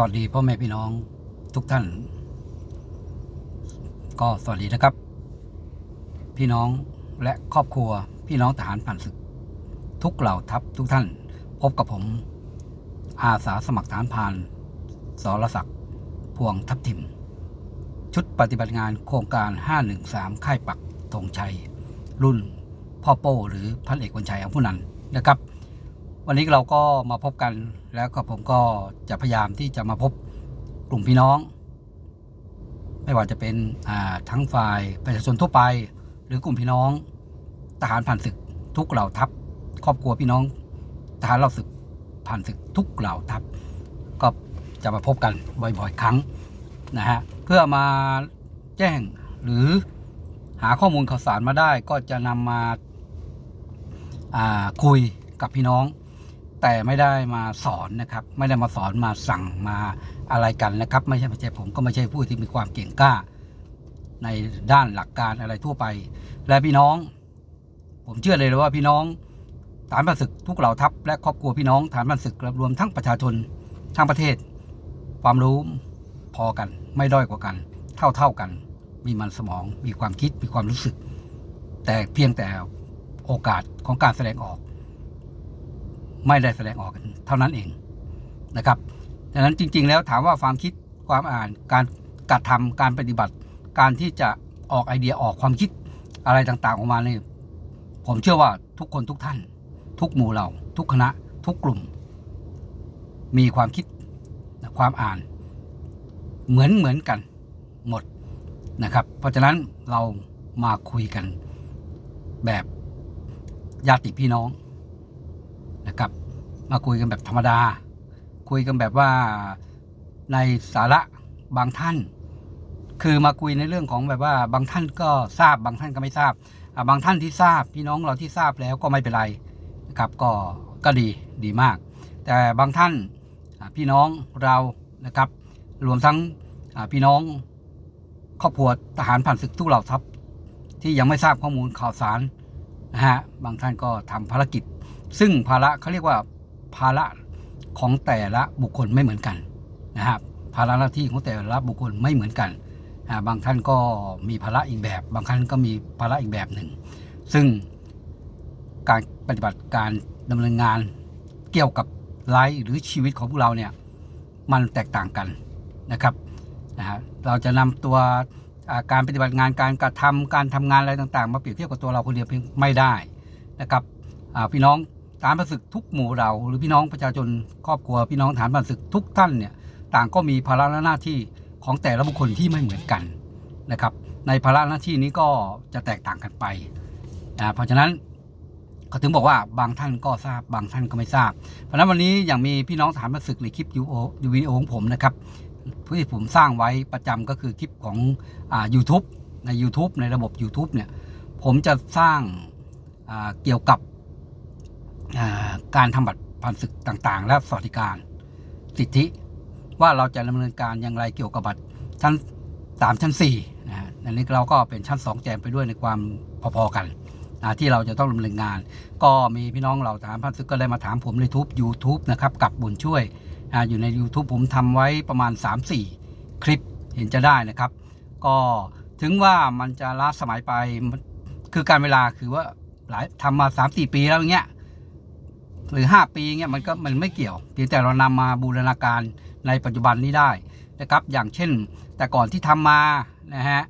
สวัสดีพ่อแม่พี่น้องทุกท่าน ก็สวัสดีนะครับ พี่น้องและครอบครัวพี่น้องทหารผ่านศึก ทุกเหล่าทัพทุกท่าน พบกับผม อาสาสมัครทหารพรานสรศักดิ์พวงทัพทิม ชุดปฏิบัติงานโครงการ 513 ค่ายปักธงชัย รุ่นพ่อโป้หรือพันเอกวันชัยอัมพุนันนะครับ วันนี้เราก็มาพบกันแล้วก็ผมก็จะพยายามที่จะมาพบกลุ่มพี่น้อง ไม่ว่าจะเป็นทั้งฝ่ายประชาชนทั่วไป หรือกลุ่มพี่น้อง ทหารผ่านศึกทุกเหล่าทัพ ครอบครัวพี่น้องทหารเหล่าศึกผ่านศึกทุกเหล่าทัพ ก็จะมาพบกันบ่อยๆ ครั้งนะฮะเพื่อมาแจ้งหรือหาข้อมูลข่าวสารมาได้ก็จะนำมาาคุยกับพี่น้อง แต่ไม่ได้มาสอนนะครับ ไม่ได้มาสอนมาสั่งมาอะไรกันนะครับ ไม่ใช่ไม่ใช่ผมก็ไม่ใช่ผู้ที่มีความเก่งกล้า ในด้านหลักการอะไรทั่วไป และพี่น้อง ผมเชื่อเลยว่าพี่น้องฐานพันศึกทุกเหล่าทัพและครอบครัวพี่น้องฐานพันศึกรวมทั้งประชาชนทั้งประเทศ ความรู้พอกันไม่ด้อยกว่ากัน เท่าเท่ากัน มีมันสมองมีความคิดมีความรู้สึก แต่เพียงแต่โอกาสของการแสดงออก ไม่ได้แสดงออกกันเท่านั้นเองนะครับดังนั้นจริง ๆ แล้วถามว่าความคิดความอ่านการกระทำการปฏิบัติ การที่จะออกไอเดียออกความคิดอะไรต่างๆออกมาเนี่ยผมเชื่อว่าทุกคนทุกท่าน ทุกหมู่เหล่า ทุกคณะ ทุกกลุ่ม มีความคิดความอ่าน เหมือนเหมือนกันหมดนะครับ เพราะฉะนั้นเรามาคุยกันแบบญาติพี่น้อง นะครับ มาคุยกันแบบธรรมดา คุยกันแบบว่าในสาระบางท่าน คือมาคุยในเรื่องของแบบว่าบางท่านก็ทราบบางท่านก็ไม่ทราบบางท่านที่ทราบพี่น้องเราที่ทราบแล้วก็ไม่เป็นไรนะครับก็ก็ดีดีมาก แต่บางท่านพี่น้องเรานะครับ รวมทั้งพี่น้องครอบครัวทหารผ่านศึกทุกเหล่าทัพที่ยังไม่ทราบข้อมูลข่าวสารนะฮะบางท่านก็ทำภารกิจ ซึ่งภาระเขาเรียกว่าภาระของแต่ละบุคคลไม่เหมือนกันนะครับภาระหน้าที่ของแต่ละบุคคลไม่เหมือนกันบางท่านก็มีภาระอีกแบบ บางท่านก็มีภาระอีกแบบหนึ่ง ซึ่งการปฏิบัติการดำเนินงานเกี่ยวกับไลฟ์หรือชีวิตของพวกเราเนี่ยมันแตกต่างกันนะครับนะฮะเราจะนำตัวการปฏิบัติงานการกระทำการทำงานอะไรต่างๆ มาเปรียบเทียบกับตัวเราคนเดียวเพียงไม่ได้นะครับพี่น้อง ฐานประศึกทุกหมู่เราหรือพี่น้องประชาชนครอบครัวพี่น้องฐานประศึกทุกท่านเนี่ยต่างก็มีภาระและหน้าที่ของแต่ละบุคคลที่ไม่เหมือนกันนะครับ ในภาระหน้าที่นี้ก็จะแตกต่างกันไปอ่าเพราะฉะนั้นเขาถึงบอกว่าบางท่านก็ทราบบางท่านก็ไม่ทราบ เพราะฉะนั้นวันนี้อย่างมีพี่น้องฐานประศึกในคลิปวิดีโอของผมนะครับที่ผมสร้างไว้ประจำก็คือคลิปของอ่า u t u b e ใน YouTube ในระบบ YouTube เนี่ยผมจะสร้างอ่าเกี่ยวกับ การทำบัตรผ่านศึกต่างๆ และสวัสดิการ สิทธิว่าเราจะดำเนินการอย่างไรเกี่ยวกับบัตรชั้นสามชั้นสี่นะฮะอันนี้เราก็เป็นชั้นสองแจมไปด้วยในความพอๆกันนะที่เราจะต้องดำเนินงาน ก็มีพี่น้องเราถามพันศึกก็เลยมาถามผมในทูบ YouTube นะครับกับบุญช่วยออยู่ใน YouTube ผมทำไว้ประมาณ 3-4 คลิปเห็นจะได้นะครับ ก็ถึงว่ามันจะล้าสมัยไปคือการเวลาคือว่าหลายทำมา 3-4 ปีแล้วเงี้ย หรือ 5 ปีเงี้ยมันก็มันไม่เกี่ยวเพียงแต่เรานำมาบูรณาการในปัจจุบันนี้ได้นะครับอย่างเช่น แต่ก่อนที่ทำมานะฮะ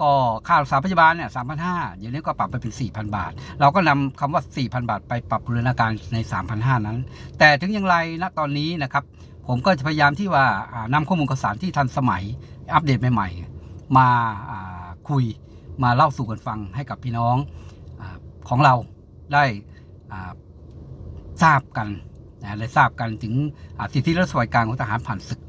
ก็ค่ารักษาพยาบาลเนี่ยสามพันห้าเดี๋ยวนี้ก็ปรับไปเป็น 4,000 บาท เราก็นำคำว่า 4,000 บาท ไปปรับบูรณาการใน 3,500 นั้น แต่ถึงอย่างไรณตอนนี้นะครับ ผมก็จะพยายามที่ว่าอ่านำข้อมูลข่าวสารที่ทันสมัยอัปเดตใหม่ๆ มาคุยมาเล่าสู่กันฟังให้กับพี่น้องอของเราได้อ่า ทราบกันนะได้ทราบกันถึงสิทธิและสวัสดิการของทหารผ่านศึก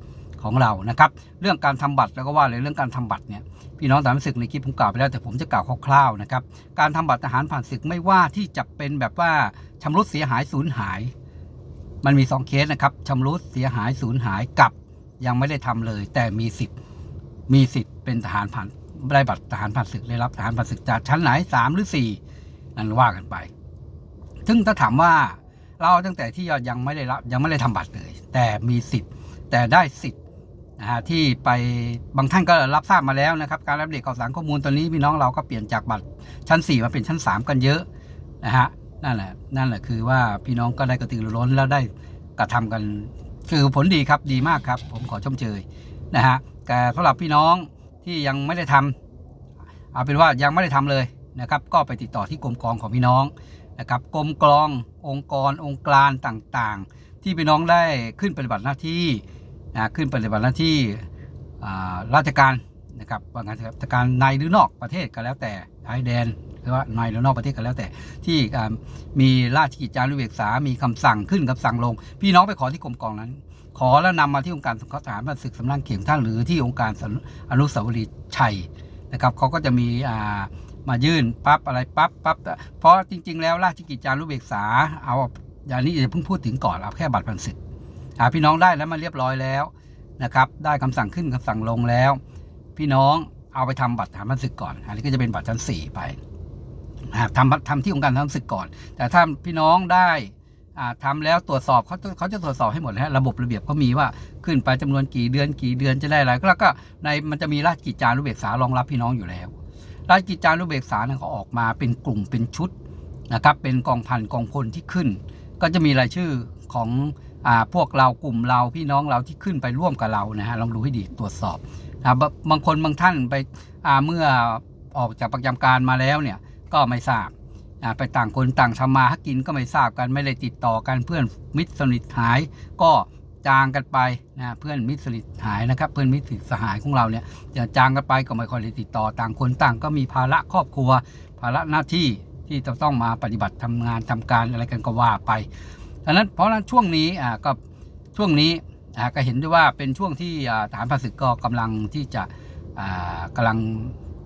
ของเรานะครับ เรื่องการทำบัตรแล้วก็ว่าเลยเรื่องการทำบัตรเนี่ยพี่น้องทหารศึกในคลิปผมกล่าวไปแล้วแต่ผมจะกล่าวคร่าวๆนะครับการทำบัตรทหารผ่านศึกไม่ว่าที่จะเป็นแบบว่าชำรุดเสียหายสูญหาย มันมีสองเคสนะครับชำรุดเสียหายสูญหายกับยังไม่ได้ทำเลย แต่มีสิทธิ์มีสิทธิ์เป็นทหารผ่านได้บัตรทหารผ่านศึกได้รับทหารผ่านศึกจากชั้นไหนสามหรือสี่นั่นว่ากันไป ซึ่งถ้าถามว่า เราตั้งแต่ที่ยังไม่ได้รับยังไม่ได้ทำบัตรเลย แต่มีสิทธิ์แต่ได้สิทธิ์นะฮะที่ไปบางท่านก็รับทราบมาแล้วนะครับ การรับเด็กข่าวสารข้อมูลตอนนี้พี่น้องเราก็เปลี่ยนจากบัตรชั้น 4 มาเป็นชั้น 3 กันเยอะนะฮะนั่นแหละนั่นแหละคือว่าพี่น้องก็ได้กระตือรือร้นแล้วได้กระทำกัน คือผลดีครับดีมากครับ ผมขอชมเชยนะฮะแต่สำหรับพี่น้องที่ยังไม่ได้ทำเอาเป็นว่ายังไม่ได้ทำเลยนะครับ ก็ไปติดต่อที่กรมกองของพี่น้อง นะครับกรมกรององค์กรองค์การต่างๆ ที่พี่น้องได้ขึ้นปฏิบัติหน้าที่นะขึ้นปฏิบัติหน้าที่ราชการนะครับว่างานราชการในหรือนอกประเทศก็แล้วแต่ชายแดนหรือว่าในหรือนอกประเทศก็แล้วแต่ ที่มีราชกิจจานุเบกษา มีคำสั่งขึ้นคำสั่งลง พี่น้องไปขอที่กรมกองนั้น ขอแล้วนำมาที่องค์การสงเคราะห์ทหารผ่าศึกสำนักเขียงท่านหรือที่องค์การอนุสาวรีย์ชัยนะครับเขาก็จะมีอ่า มายื่นปั๊บอะไรปั๊บปั๊บเพราะจริง ๆ แล้วราชกิจจานุเบกษา เอาอย่างนี้จะเพิ่งพูดถึงก่อนเอาแค่บัตรผ่านศึกอ่าพี่น้องได้แล้วมาเรียบร้อยแล้วนะครับได้คำสั่งขึ้นคำสั่งลงแล้ว พี่น้องเอาไปทำบัตรฐานผ่านศึกก่อน อันนี้ก็จะเป็นบัตรชั้นสี่ไปทำทำที่องค์การทำศึกก่อน แต่ถ้าพี่น้องได้อ่าทำแล้วตรวจสอบเขาเขาจะตรวจสอบให้หมดนะฮะระบบระเบียบเขามีว่าขึ้นไปจำนวนกี่เดือนกี่เดือนจะได้อะไรแล้วก็ในมันจะมีราชกิจจานุเบกษารองรับพี่น้องอยู่แล้ว ราชกิจจานุเบกษาเนี่ยเขาออกมาเป็นกลุ่มเป็นชุดนะครับเป็นกองพันกองพลที่ขึ้น ก็จะมีรายชื่อของอพวกเรากลุ่มเราพี่น้องเราที่ขึ้นไปร่วมกับเรานะฮะลองดูให้ดีตรวจสอบนะบบางคนบางท่านไปเมื่อออกจากประจำการมาแล้วเนี่ยก็ไม่ทราบไปต่างคนต่างทำมาหากินก็ไม่ทราบกันไม่ได้ติดต่อกันเพื่อนมิตรสนิทหายก็ จางกันไปนะเพื่อนมิตรสนิทหายนะครับ เพื่อนมิตรสหายของเราเนี่ยจะจางกันไปก็ไม่ค่อยได้ติดต่อต่างคนต่างก็มีภาระครอบครัว ภาระหน้าที่ที่จะต้องมาปฏิบัติทำงานทำการอะไรกันก็ว่าไปดังนั้นเพราะฉะนั้นช่วงนี้อ่าก็ช่วงนี้อ่าก็เห็นได้ว่าเป็นช่วงที่อ่าฐานผ่านศึกก็กำลังที่จะอ่ากำลัง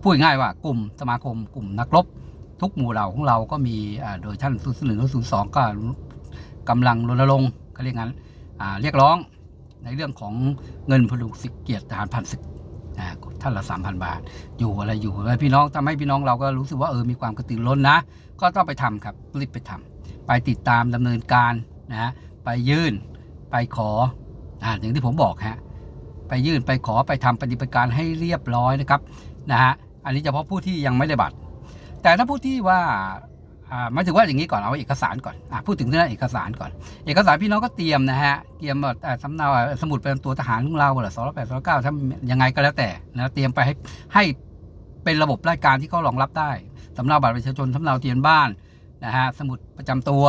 พูดง่ายว่ากลุ่มสมาคมกลุ่มนักรบทุกหมู่เหล่าของเราก็มีอ่าโดยท่านศูนย์หนึ่งศูนย์สองก็กำลังรณรงค์เขาเรียกงั้น เรียกร้องในเรื่องของเงินพลุสิเกียรติทหารผ่านศึกท่านละสามพันบาท อยู่อะไรอยู่อะไรพี่น้องทำให้พี่น้องเราก็รู้สึกว่าเออมีความกระตือร้นนะ ก็ต้องไปทำครับรีบไปทำไปติดตามดำเนินการนะไปยื่นไปขออ่าอย่างที่ผมบอกฮะไปยื่นไปขอไปทำปฏิบัติการให้เรียบร้อยนะครับนะฮะอันนี้เฉพาะผู้ที่ยังไม่ได้บัตร แต่ถ้าผู้ที่ว่า หมายถึงว่าอย่างนี้ก่อนเอาเอกสารก่อนอพูดถึงเรื่องเอกสารก่อน เอกสารพี่น้องก็เตรียมนะฮะเตรียมแบบสำเนาสมุดเป็นตัวทหารของเราหรือสองร้อยแปดสองร้อยเก้าถ้ายังไงก็แล้วแต่นะเตรียมไปให้ให้เป็นระบบราชการที่เขารองรับได้สำเนาบัตรประชาชนสำเนาเบียนบ้านนะฮะสมุดประจำตัว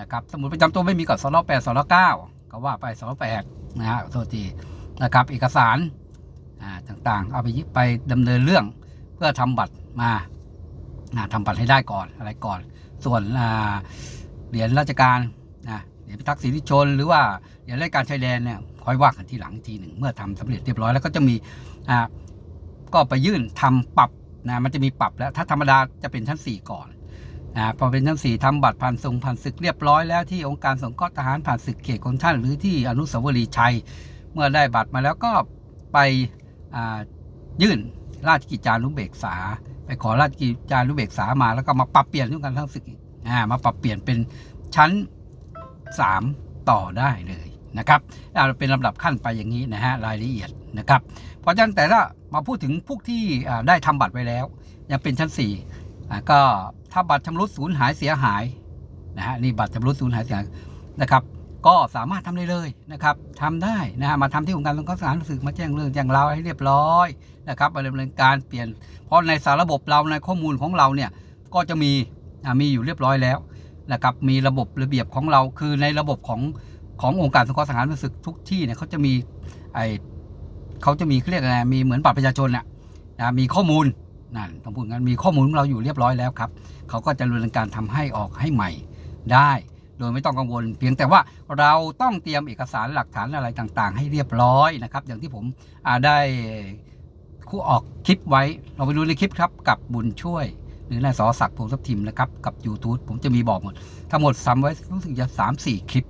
นะครับสมุดประจำตัวไม่มีกับสองร้อยแปดสองร้อยเก้าก็ว่าไปสองร้อยแปดนะฮะโทษทีนะครับเอกสารอ่าต่างๆ เอาไปไปดำเนินเรื่องเพื่อทำบัตรมา ทำบัตรให้ได้ก่อนอะไรก่อน ส่วนเหรียญราชการนะเหรียญพิทักษ์สิทธิชน หรือว่าเหรียญราชการชายแดนเนี่ยค่อยว่ากันทีหลังทีหนึ่งเมื่อทำสำเร็จเรียบร้อยแล้วก็จะมีอ่าก็ไปยื่นทำปรับนะมันจะมีปรับแล้วถ้าธรรมดาจะเป็นชั้น 4 ก่อนอ่าพอเป็นชั้น 4ทำบัตรผ่านทรงผ่านศึกเรียบร้อยแล้วที่องค์การสงเคราะห์ทหารผ่านศึกเขตของท่านหรือที่อนุสาวรีย์ชัย เมื่อได้บัตรมาแล้วก็ไปยื่นราชกิจจานุเบกษา ไปขอราชกิจจานุเบกษามาแล้วก็มาปรับเปลี่ยนทุกการทั้งศึกอีกอ่ามาปรับเปลี่ยนเป็นชั้น 3 ต่อได้เลยนะครับอ่าเป็นลำดับขั้นไปอย่างนี้นะฮะรายละเอียดนะครับ เพราะฉะนั้นแต่ถ้ามาพูดถึงพวกที่ได้ทำบัตรไว้แล้ว ยังเป็นชั้น4อ่าก็ถ้าบัตรชำรุดสูญหายเสียหายนะฮะนี่บัตรชำรุดสูญหายเสียหายนะครับ ก็สามารถทำได้เลยนะครับทำได้นะฮะมาทำที่องค์การสงเคราะห์ทหารศึกมาแจ้งเรื่องแจ้งราวให้เรียบร้อยนะครับดำเนินการเปลี่ยน เพราะในสารระบบเราในข้อมูลของเราเนี่ยก็จะมีมีอยู่เรียบร้อยแล้วนะครับมีระบบระเบียบของเราคือในระบบของขององค์การสงเคราะห์ทหารศึกทุกที่เนี่ยเขาจะมีไอเขาจะมีเรียกอะไรมีเหมือนบัตรประชาชนน่ะนะมีข้อมูลนั่นต้องพูดงั้นมีข้อมูลของเราอยู่เรียบร้อยแล้วครับเขาก็จะดำเนินการทำให้ออกให้ใหม่ได้ โดยไม่ต้องกังวล เพียงแต่ว่าเราต้องเตรียมเอกสารหลักฐานอะไรต่างๆ ให้เรียบร้อยนะครับ อย่างที่ผมได้คู่ออกคลิปไว้ เราไปดูในคลิปครับกับบุญช่วย หรือนายสอศักดิ์พงศ์ทัพทิมนะครับ กับ YouTube ผมจะมีบอกหมด ทั้งหมดซ้ำไว้รู้สึกจะสามสี่คลิป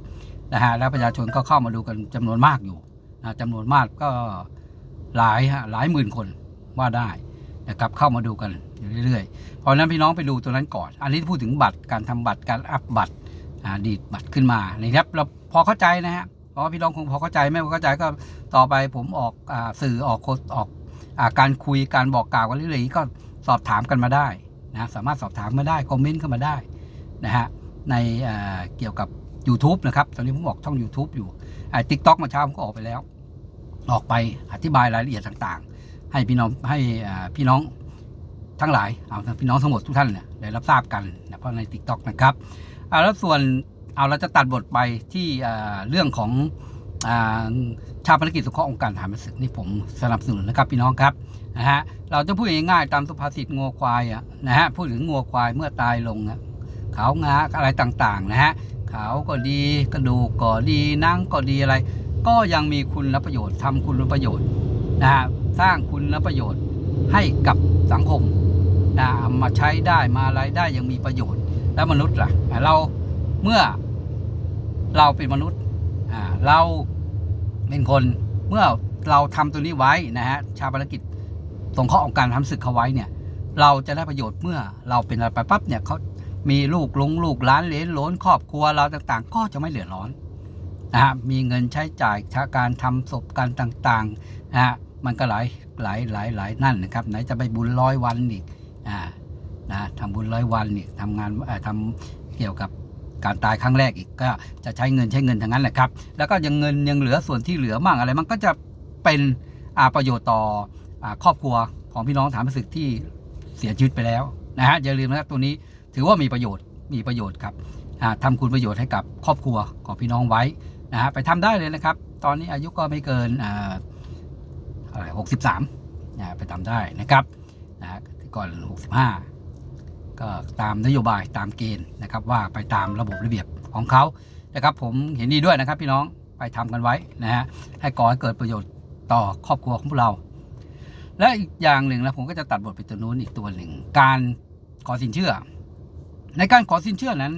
นะฮะแล้วประชาชนก็เข้ามาดูกันจำนวนมากอยู่นะจำนวนมากก็หลายฮะหลายหมื่นคนว่าได้นะครับเข้ามาดูกันอยู่เรื่อยๆ เพราะนั้นพี่น้องไปดูตัวนั้นก่อน อันนี้พูดถึงบัตรการทำบัตรการอัพบัตร ดีดบัตรขึ้นมานะครับเราพอเข้าใจนะฮะราะพี่น้องคงพอเข้าใจไม่พอเข้าใจก็ต่อไปผมออกอสื่อออกโคออกอาการคุยการบอกกล่าวกันเรื่อยๆก็สอบถามกันมาได้นะสามารถสอบถามมาได้คอมเมนต์เข้ามาได้นะฮะในเกี่ยวกับ YouTube นะครับตอนนี้ผมออกช่อง YouTube อยู่ติ๊กต็อกมาเช้าผมก็ออกไปแล้ว ออกไปอธิบายรายละเอียดต่างๆ ให้พี่น้องให้พี่น้องทั้งหลายเอาพี่น้องทั้งหมดทุกท่านเนี่ยได้รับทราบกันนะเพราะใน t ิ k t o k นะครับ อ่าแล้วส่วนเอาเราจะตัดบทไปที่เรื่องของอชาปนกิจสงเคราะห์องค์การทหารศึกนี่ผมสนับสนุนนะครับพี่น้องครับนะฮะเราจะพูดง่ายๆตามสุภาษิตงัวควายอะนะฮะพูดถึงงัวควายเมื่อตายลงอะขาวงาอะไรต่างๆนะฮะขาวก็ดีกระดูกก็ดีนั่งก็ดีอะไร ก็ยังมีคุณประโยชน์ทำคุณประโยชน์นะฮะสร้างคุณประโยชน์ให้กับสังคมนะมาใช้ได้มาอะไรได้ยังมีประโยชน์ แล้วมนุษย์ล่ะเราเมื่อเราเป็นมนุษย์เราเป็นคนเมื่อเราทำตัวนี้ไว้นะฮะชาปนกิจสงเคราะห์องค์การทำศึกเขาไว้เนี่ยเราจะได้ประโยชน์เมื่อเราเป็นอะไรไปปั๊บเนี่ยเขามีลูกลุงลูกล้านเหลนหลนครอบครัวเราต่างๆ ก็จะไม่เดือร้อนนะฮะมีเงินใช้จ่ายการทำศพการต่างๆนะฮะมันก็หลายหลายหลายหลายนั่นนะครับไหนจะไปบุญร้อยวันอีกอ่า นะทำบุญร้อยวันอีกทำงานเอ่อทำเกี่ยวกับการตายครั้งแรกอีกก็จะใช้เงินใช้เงินทั้งนั้นแหละครับ แล้วก็ยังเงินยังเหลือส่วนที่เหลือมั่งอะไรมันก็จะเป็นอาประโยชน์ต่ออครอบครัวของพี่น้องฐานประศึกที่เสียชีวิตไปแล้วนะฮะอย่าลืมนะครับตัวนี้ถือว่ามีประโยชน์มีประโยชน์ครับอ่าทำคุณประโยชน์ให้กับครอบครัวของพี่น้องไว้นะฮะไปทำได้เลยนะครับ ตอนนี้อายุก็ไม่เกินออะไรหกสิบสามนะไปทำได้นะครับนะฮะก่อนหกสิบห้า ก็ตามนโยบายตามเกณฑ์นะครับว่าไปตามระบบระเบียบของเขานะครับผมเห็นดีด้วยนะครับพี่น้องไปทำกันไว้นะฮะให้ก่อให้เกิดประโยชน์ต่อครอบครัวของพวกเรา และอีกอย่างหนึ่งแล้วผมก็จะตัดบทไปตัวนู้นอีกตัวหนึ่ง การขอสินเชื่อ ในการขอสินเชื่อนั้น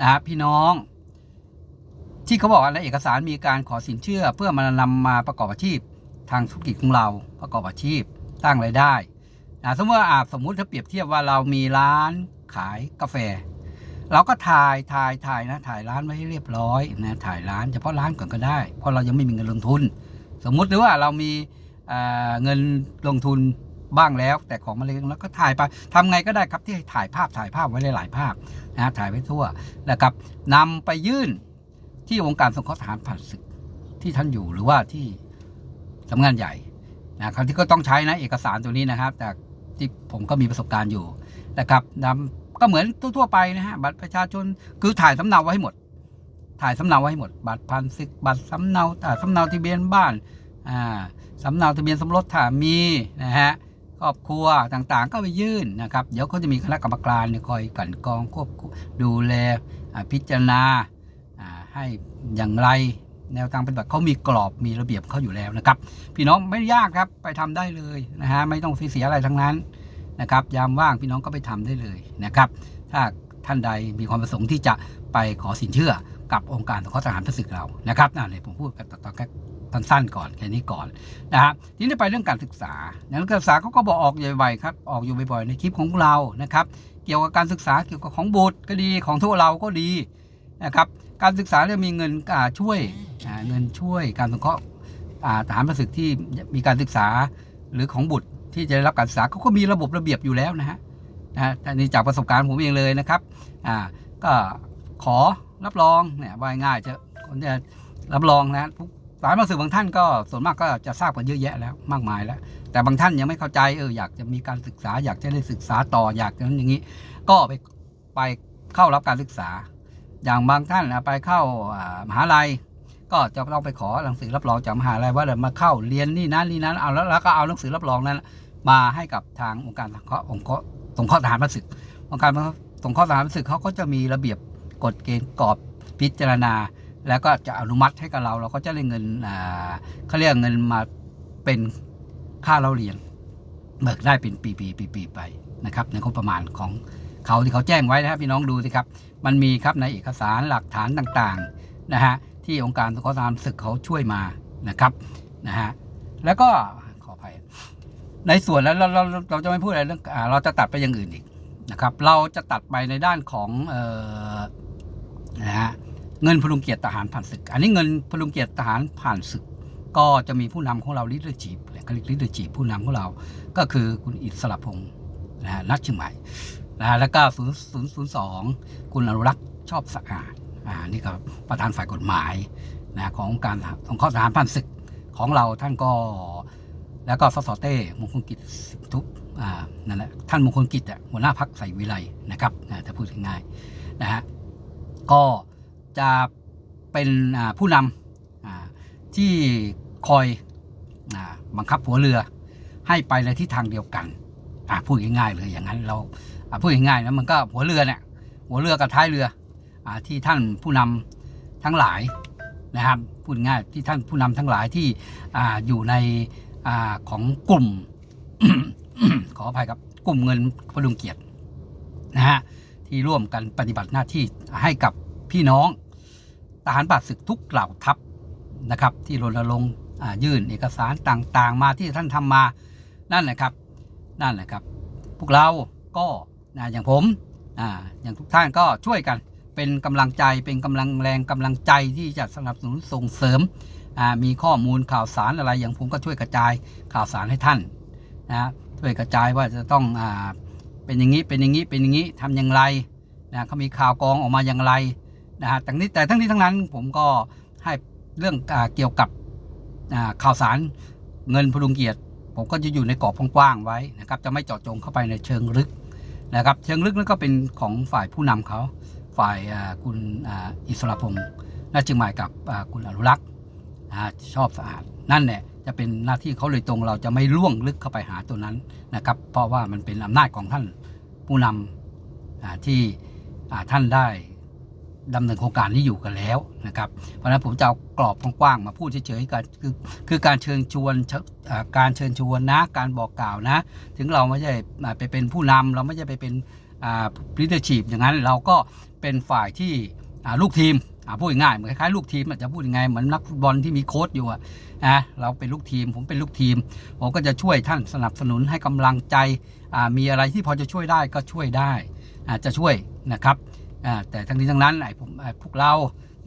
นะฮะพี่น้อง ที่เขาบอกว่าในเอกสารมีการขอสินเชื่อ เพื่อมานำมาประกอบอาชีพ ทางธุรกิจของเราประกอบอาชีพตั้งรายได้ นะสมมติว่าสมมุติถ้าเปรียบเทียบว่าเรามีร้านขายกาแฟ เราก็ถ่ายถ่ายถ่ายนะถ่ายร้านไว้ให้เรียบร้อยนะถ่ายร้านเฉพาะร้านก่อนก็ได้ เพราะเรายังไม่มีเงินลงทุน สมมุติหรือว่าเรามีเงินลงทุนบ้างแล้ว แต่ของมาเลยแล้วก็ถ่ายไปทำไงก็ได้ครับที่ถ่ายภาพถ่ายภาพไว้หลายๆภาพนะถ่ายไว้ทั่วนะครับนำไปยื่นที่องค์การสงเคราะห์ทหารผ่านศึกที่ท่านอยู่หรือว่าที่สำนักงานใหญ่นะครับที่ก็ต้องใช้นะเอกสารตัวนี้นะครับแต่ ที่ผมก็มีประสบการณ์อยู่นะครับนำก็เหมือนทั่วๆไปนะฮะบัตรประชาชนคือถ่ายสำเนาไว้ให้หมด ถ่ายสำเนาไว้ให้หมด บัตรพันศึกบัตรสำเนาอ่าสำเนาทะเบียนบ้านอ่าสำเนาทะเบียนสมรสถามีนะฮะครอบครัวต่างๆ ก็ไปยื่นนะครับเดี๋ยวเขาจะมีคณะกรรมการคอยกันกองควบดูแลพิจารณาให้อย่างไร แนวทางปฏิบัติเขามีกรอบมีระเบียบเขาอยู่แล้วนะครับ พี่น้องไม่ยากครับไปทำได้เลยนะฮะไม่ต้องเสียอะไรทั้งนั้นนะครับ ยามว่างพี่น้องก็ไปทำได้เลยนะครับ ถ้าท่านใดมีความประสงค์ที่จะไปขอสินเชื่อกับองค์การสงเคราะห์ทหารพระศึกเรานะครับนั่นเลยผมพูดกันตอนแค่สั้นๆก่อนแค่นี้ก่อนนะครับทีนี้ไปเรื่องการศึกษาการศึกษาเขาก็บอกออกบ่อยๆครับออกอยู่บ่อยๆในคลิปของเรานะครับ เกี่ยวกับการศึกษาเกี่ยวกับของบุตรก็ดีของทั่วเราก็ดีนะครับ การศึกษาเนี่ยมีเงินอ่ช่วยเงินช่วยการสงเคราะห์อ่าทหารประศึกที่มีการศึกษาหรือของบุตรที่จะได้รับการศึกษาเขาก็มีระบบระเบียบอยู่แล้วนะฮะนะฮะอันนี้จากประสบการณ์ผมเองเลยนะครับอ่าก็ขอรับรองเนี่ยว่าง่ายจะคนจะรับรองนะสายมาสื่อบางท่านก็ส่วนมากก็จะทราบกันเยอะแยะแล้วมากมายแล้ว แต่บางท่านยังไม่เข้าใจเอออยากจะมีการศึกษา อยากจะได้ศึกษาต่ออยากนั้นอย่างนี้ ก็ไปไปเข้ารับการศึกษา อย่างบางท่านไปเข้ามหาลัย ก็จะต้องไปขอหนังสือรับรองจากมหาลัยว่าเดี๋ยวมาเข้าเรียนนี่นั้นนี่นั้นเอาแล้วแล้วก็เอาหนังสือรับรองนั้น มาให้กับทางองค์การสงเคราะห์องค์เครสงเคราะห์ทหารพระศึกองค์การสงเคราะห์ทหารพระศึกเขาก็จะมีระเบียบกฎเกณฑ์กรอบพิจารณา แล้วก็จะอนุมัติให้กับเรา เราก็จะได้เงินเขาเรียกเงินมาเป็นค่าเราเรียนเบิกได้เป็นปีปีปีปีๆไปนะครับในงบประมาณของ เขาที่เขาแจ้งไว้นะครับพี่น้องดูสิครับ มันมีครับในเอกสารหลักฐานต่างๆนะฮะที่องค์การสงเคราะห์ทหารศึกเขาช่วยมานะครับนะฮะแล้วก็ขออภัยในส่วนแล้วเราเราเราจะไม่พูดอะไรเรื่องเราจะตัดไปอย่างอื่นอีกนะครับเราจะตัดไปในด้านของเออนะฮะเงินพลุงเกียรติทหารผ่านศึก อันนี้เงินพลุงเกียรติทหารผ่านศึก ก็จะมีผู้นำของเราลิเดอร์จีบเขาเรียกลิเดอร์จีบผู้นำของเรา ก็คือคุณอิสระพงศ์นะฮะนัดเชียงใหม่ นะฮะแล้วก็ศูนย์ศูนย์ศูนย์สองคุณอนุรักษ์ชอบสะอาดอ่านี่ก็ประธานฝ่ายกฎหมายนะของการของข้อทหารผ่านศึกของเราท่านก็ แล้วก็สสเต้มงคลกิจทุกอ่านั่นแหละท่านมงคลกิจอะหัวหน้าพักใส่วิไลนะครับอ่าถ้าพูดง่ายๆนะฮะก็จะเป็นอ่าผู้นำอ่าที่คอยอาบังคับหัวเรือให้ไปในทิศทางเดียวกันอ่าพูดง่ายๆเลยอย่างนั้นเรา พูดง่ายๆนะมันก็หัวเรือเนี่ยหัวเรือกับท้ายเรืออ่าที่ท่านผู้นำทั้งหลายนะครับพูดง่ายที่ท่านผู้นำทั้งหลายที่อ่าอยู่ในอาของกลุ่ม ขออภัยครับกลุ่มเงินพดุงเกียรตินะฮะที่ร่วมกันปฏิบัติหน้าที่ให้กับพี่น้องทหารบาดศึกทุกเหล่าทัพนะครับที่รณรงค์ยื่นเอกสารต่างๆ มาที่ท่านทำมานั่นแหละครับ นั่นแหละครับ พวกเราก็ นะอย่างผมอ่าอย่างทุกท่านก็ช่วยกันเป็นกำลังใจเป็นกำลังแรงกำลังใจที่จะสนับสนุนส่งเสริมอ่ามีข้อมูลข่าวสารอะไรอย่างผมก็ช่วยกระจายข่าวสารให้ท่านนะช่วยกระจายว่าจะต้องอ่าเป็นอย่างนี้เป็นอย่างนี้เป็นอย่างนี้ทำอย่างไรนะเขามีข่าวกรองออกมาอย่างไรนะฮะแต่นี้แต่ทั้งนี้ทั้งนั้นผมก็ให้เรื่องอาเกี่ยวกับอ่าข่าวสารเงินพดุงเกียรติ ผมก็จะอยู่ในกรอบกว้างๆไว้นะครับจะไม่เจาะจงเข้าไปในเชิงลึก นะครับเชิงลึกนั่นก็เป็นของฝ่ายผู้นำเขาฝ่ายคุณอิสระพงศ์น่าจึงหมายกับคุณอนุรักษ์ชอบสะอาด นั่นแหละจะเป็นหน้าที่เขาเลยตรงเราจะไม่ล่วงลึกเข้าไปหาตัวนั้นนะครับ เพราะว่ามันเป็นอำนาจของท่านผู้นำอ่าที่ท่านได้ ดำเนินโครงการนี้อยู่กันแล้วนะครับ เพราะฉะนั้นผมจะเอากรอบกว้างๆมาพูดเฉยๆกันคือคือการเชิญชวนการเชิญชวนนะการบอกกล่าวนะ ถึงเราไม่ใช่ไปเป็นผู้นำเราไม่ใช่ไปเป็นลีเดอร์ชีพอย่างนั้นเราก็เป็นฝ่ายที่ลูกทีมพูดง่ายๆเหมือนคล้ายๆลูกทีมอาจจะพูดยังไงเหมือนนักฟุตบอลที่มีโค้ชอยู่อะนะเราเป็นลูกทีม ผมเป็นลูกทีม ผมก็จะช่วยท่านสนับสนุนให้กำลังใจมีอะไรที่พอจะช่วยได้ก็ช่วยได้จะช่วยนะครับ อ่าแต่ทั้งนี้ทั้งนั้นไอ้ผมไอ้พวกเรา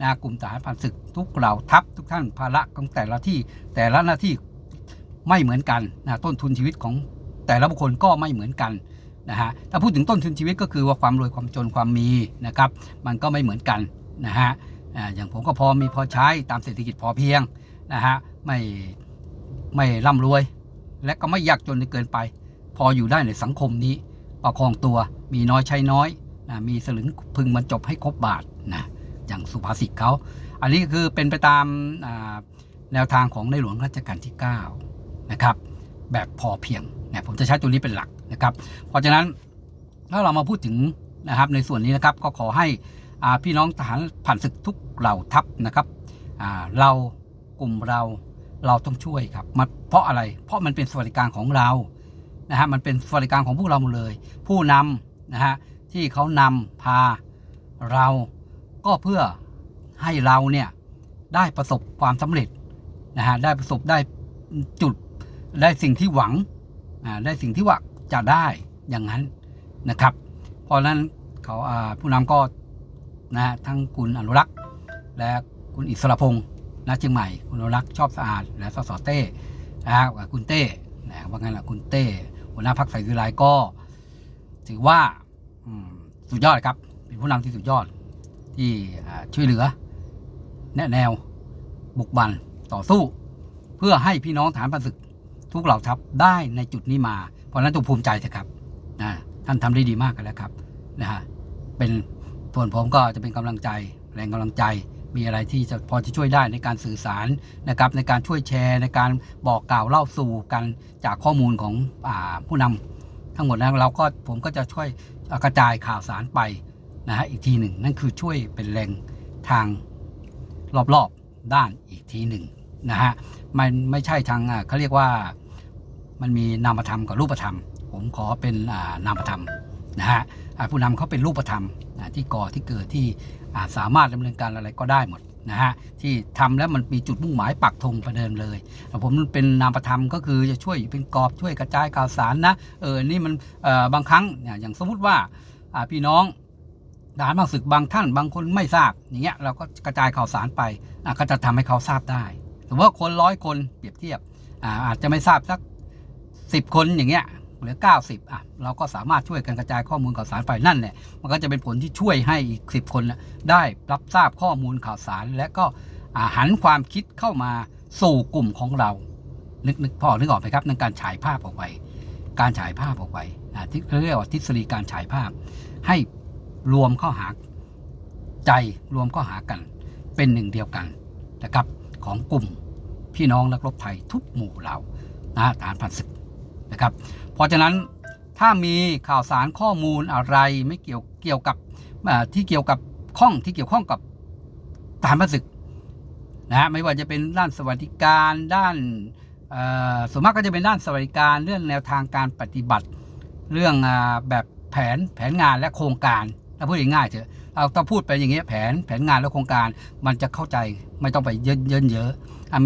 นะกลุ่มทหารผ่านศึกทุกเหล่าทัพทุกท่านภาระของแต่ละที่แต่ละหน้าที่ไม่เหมือนกันนะต้นทุนชีวิตของแต่ละบุคคลก็ไม่เหมือนกันนะฮะถ้าพูดถึงต้นทุนชีวิตก็คือว่าความรวยความจนความมีนะครับ มันก็ไม่เหมือนกันนะฮะอย่างผมก็พอมีพอใช้ตามเศรษฐกิจพอเพียงนะฮะไม่ไม่ร่ำรวย และก็ไม่ยากจนจนเกินไป พออยู่ได้ในสังคมนี้ ประคองตัวมีน้อยใช้น้อย นะมีสลึงพึงบรรจบให้ครบบาทนะอย่างสุภาษิตเขาอันนี้คือเป็นไปตามแนวทางของในหลวงรัชกาลที่9นะครับแบบพอเพียงเนี่ยผมจะใช้ตัวนี้เป็นหลักนะครับ เพราะฉะนั้นถ้าเรามาพูดถึงนะครับในส่วนนี้นะครับก็ขอให้พี่น้องทหารผ่านศึกทุกเหล่าทัพนะครับเรากลุ่มเราเราต้องช่วยครับมันเพราะอะไร เพราะมันเป็นสวัสดิการของเรานะฮะมันเป็นสวัสดิการของพวกเราหมดเลย ผู้นำนะฮะ ที่เขานำพาเราก็เพื่อให้เราเนี่ยได้ประสบความสำเร็จนะฮะได้ประสบได้จุดได้สิ่งที่หวังอ่าได้สิ่งที่ว่าจะได้อย่างนั้นนะครับ เพราะนั้นเขาอ่าผู้นำก็นะฮะทั้งคุณอนุรักษ์ และคุณอิสระพงศ์นะเชียงใหม่ คุณอนุรักษ์ชอบสะอาด และสสเต้นะฮะกับคุณเต้นะว่างั้นแหละคุณเต้หัวหน้าพักสายวิไลก็ ถือว่า สุดยอดครับ เป็นผู้นำที่สุดยอด ที่ช่วยเหลือ แนะแนว บุกบันต่อสู้ เพื่อให้พี่น้องฐานพันศึก ทุกเหล่าทัพได้ในจุดนี้มา เพราะฉะนั้นจงภูมิใจเถอะครับนะท่านทำได้ดีมากกันแล้วครับนะฮะเป็นส่วนผมก็จะเป็นกำลังใจ แรงกำลังใจมีอะไรที่จะพอจะช่วยได้ในการสื่อสารนะครับ ในการช่วยแชร์ในการบอกกล่าวเล่าสู่กันจากข้อมูลของอผู้นำทั้งหมดนั้นเราก็ผมก็จะช่วย กระจายข่าวสารไปนะฮะอีกทีหนึ่ง นั่นคือช่วยเป็นแรงทางรอบๆด้านอีกทีหนึ่งนะฮะมันไม่ใช่ทางอ่าเขาเรียกว่ามันมีนามธรรมกับรูปธรรม ผมขอเป็นอ่านามธรรมนะฮะผู้นำเขาเป็นรูปธรรม อ่าที่ก่อที่เกิดที่าสามารถดำเนินการอะไรก็ได้หมดนะฮะที่ทำแล้วมันมีจุดมุ่งหมายปักธงประเดิมเลยผมเป็นนามธรรมก็คือจะช่วยเป็นกรอบช่วยกระจายข่าวสารนะเออนี่มันบางครั้งเนี่ยอย่างสมมุติว่าพี่น้องทหารบางศึกบางท่านบางคนไม่ทราบอย่างเงี้ยเราก็กระจายข่าวสารไปก็จะทำให้เขาทราบได้สมมติว่าคนร้อยคนเปรียบเทียบอาอาจจะไม่ทราบสักสิบคนอย่างเงี้ย เหลือเก้าสิบอะเราก็สามารถช่วยกันกระจายข้อมูลข่าวสารไปนั่นแหละมันก็จะเป็นผลที่ช่วยให้อีกสิบคนน่ะได้รับทราบข้อมูลข่าวสาร และก็หันความคิดเข้ามาสู่กลุ่มของเรา นึกนึกพ่อนึกออกไหมครับในการฉายภาพออกไป การฉายภาพออกไปอ่าที่เขาเรียกว่าทฤษฎีการฉายภาพ ให้รวมเข้าหาใจรวมเข้าหากัน เป็นหนึ่งเดียวกันนะครับของกลุ่มพี่น้องนักรบไทยทุกหมู่เหล่านะฐานพันศึก นะครับ เพราะฉะนั้นถ้ามีข่าวสารข้อมูลอะไรไม่เกี่ยวเกี่ยวกับที่เกี่ยวกับข้องที่เกี่ยวข้องกับฐานพันศึกนะฮะไม่ว่าจะเป็นด้านสวัสดิการด้านส่วนมากก็จะเป็นด้านสวัสดิการเรื่องแนวทางการปฏิบัติ เรื่องอแบบแผนแผนงานและโครงการถ้าพูดง่ายๆเถอะเราต้องพูดไปอย่างเงี้ยแผนแผนงานและโครงการมันจะเข้าใจไม่ต้องไปเยอะเยอะเยอะ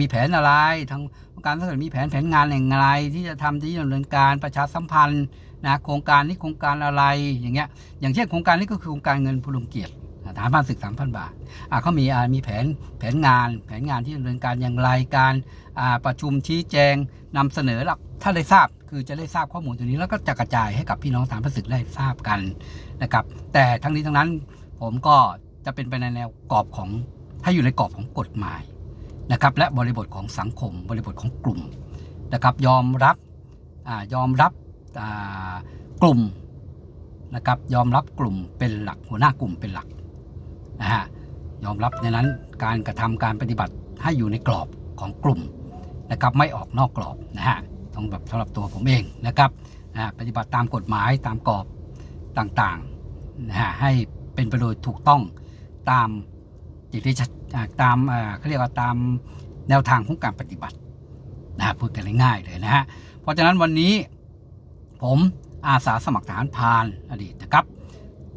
มีแผนอะไรทาง การถ้าเกิดมีแผนแผนงานอย่างไร ที่จะทำที่ดำเนินการประชาสัมพันธ์นะโครงการนี้โครงการอะไรอย่างเงี้ยอย่างเช่นโครงการนี้ก็คือโครงการเงินพลุงเกียรติฐานพันศึกสามพันบาทอะเขามีอ่ามีแผนแผนงาน แผนงานที่ดำเนินการอย่างไรการอ่าประชุมชี้แจงนำเสนอหลักถ้าได้ทราบคือจะได้ทราบข้อมูลตรงนี้แล้วก็จะกระจายให้กับพี่น้องฐานพันศึกได้ทราบกันนะครับ แต่ทั้งนี้ทั้งนั้นผมก็จะเป็นไปในแนวกรอบของให้อยู่ในกรอบของกฎหมาย นะครับและบริบทของสังคม บริบทของกลุ่มนะครับยอมรับอยอมรับกลุ่มนะครับยอมรับกลุ่มเป็นหลักหัวหน้ากลุ่มเป็นหลักนะฮะยอมรับในนั้นการกระทำการปฏิบัติให้อยู่ในกรอบของกลุ่มนะครับไม่ออกนอกกรอบนะฮะต้องแบบสำหรับตัวผมเองนะครับนะปฏิบัติตามกฎหมายตามกรอบต่างๆนะฮะให้เป็นไปโดยถูกต้องตามจิตวิชอ่า ตามเขาเรียกว่าตามแนวทางของการปฏิบัตินะพูดกันง่ายๆเลยนะฮะเพราะฉะนั้นวันนี้ผมอาสาสมัครทหารพานอดีตนะครับ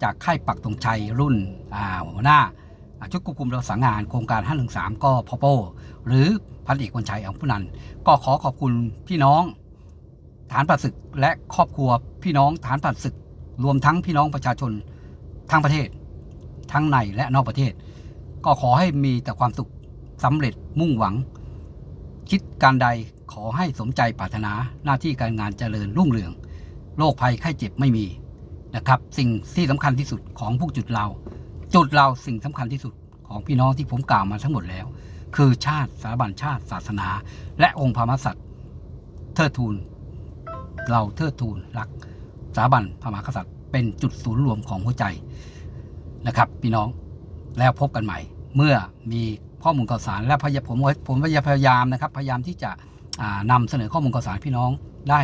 จากค่ายปักธงชัยรุ่นหัวหน้าอาชุดควบคุมรักษางานโครงการ 513 ก็พอโป หรือพันเอกวันชัยอังพุนัน ก็ขอขอบคุณพี่น้องฐานปราศึกและครอบครัวพี่น้องฐานปราศึก รวมทั้งพี่น้องประชาชนทั้งประเทศ ทั้งในและนอกประเทศ ก็ขอให้มีแต่ความสุขสำเร็จมุ่งหวัง คิดการใดขอให้สมใจปรารถนาหน้าที่การงานเจริญรุ่งเรืองโรคภัยไข้เจ็บไม่มีนะครับ สิ่งที่สำคัญที่สุดของพวกจุดเรา จุดเราสิ่งสำคัญที่สุดของพี่น้องที่ผมกล่าวมาทั้งหมดแล้ว คือชาติสถาบันชาติ ศาสนา และองค์พระมหากษัตริย์เทิดทูนเราเทิดทูนรักสถาบันพระมหากษัตริย์ เป็นจุดศูนย์รวมของหัวใจนะครับ พี่น้องแล้วพบกันใหม่ เมื่อมีข้อมูลข่าวสารและพยผมผมพยายามนะครับ พยายามที่จะอ่านำเสนอข้อมูลข่าวสารพี่น้องได้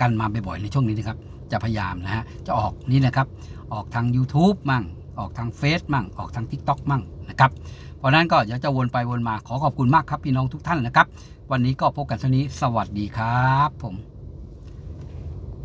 กันมาบ่อยๆในช่วงนี้นะครับ จะพยายามนะฮะจะออกนี้นะครับ ออกทาง YouTube มั่ง ออกทางเฟซมั่ง ออกทาง TikTok มั่งนะครับ เพราะฉะนั้นก็เดี๋ยวจะวนไปวนมาขอขอบคุณมากครับพี่น้องทุกท่านนะครับ วันนี้ก็พบกันเท่านี้สวัสดีครับผม